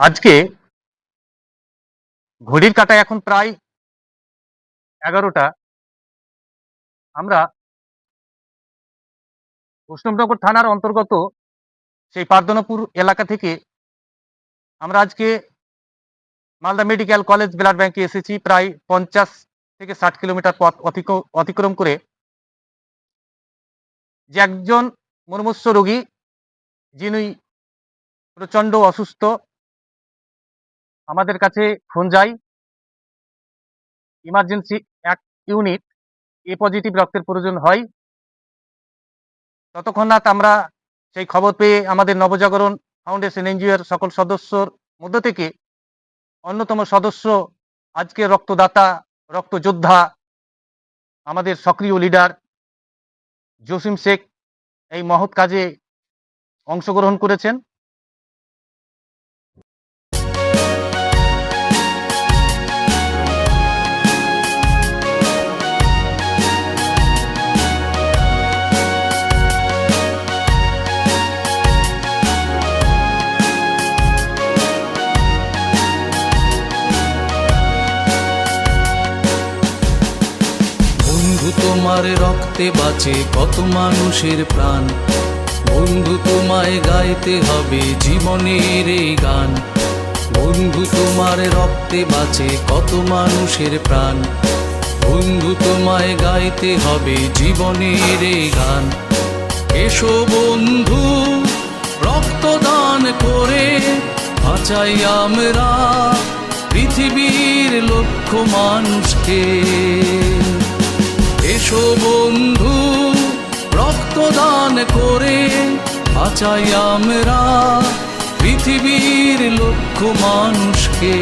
আজকে ঘড়ির কাঁটায় এখন প্রায় এগারোটা। আমরা বৈষ্ণবনগর থানার অন্তর্গত সেই পার্দনপুর এলাকা থেকে আমরা আজকে মালদা মেডিকেল কলেজ ব্লাড ব্যাংকে এসেছি। প্রায় পঞ্চাশ থেকে ষাট কিলোমিটার পথ অতিক্র- অতিক্রম করে যে একজন মুমূর্ষ রোগী যিনি প্রচণ্ড অসুস্থ আমাদের কাছে ফোন যায় ইমার্জেন্সি এক ইউনিট এ পজিটিভ রক্তের প্রয়োজন হয়। ততক্ষণ না আমরা সেই খবর পেয়ে আমাদের নবজাগরণ ফাউন্ডেশন এনজিওর সকল সদস্যর মধ্য থেকে অন্যতম সদস্য আজকে রক্তদাতা, রক্তযোদ্ধা, আমাদের সক্রিয় লিডার জসিম শেখ এই মহৎ কাজে অংশগ্রহণ করেছেন। তোমার রক্তে বাঁচে কত মানুষের প্রাণ। বন্ধু, তোমায় গাইতে হবে জীবনের এই গান। বন্ধু, তোমার রক্তে বাঁচে কত মানুষের প্রাণ। বন্ধু, তোমায় গাইতে হবে জীবনের এই গান। এসো বন্ধু, রক্তদান করে বাঁচাই আমরা পৃথিবীর লক্ষ মানুষকে। এসো বন্ধু রক্তদান করে বাঁচাই আমরা পৃথিবীর লক্ষ মানুষকে।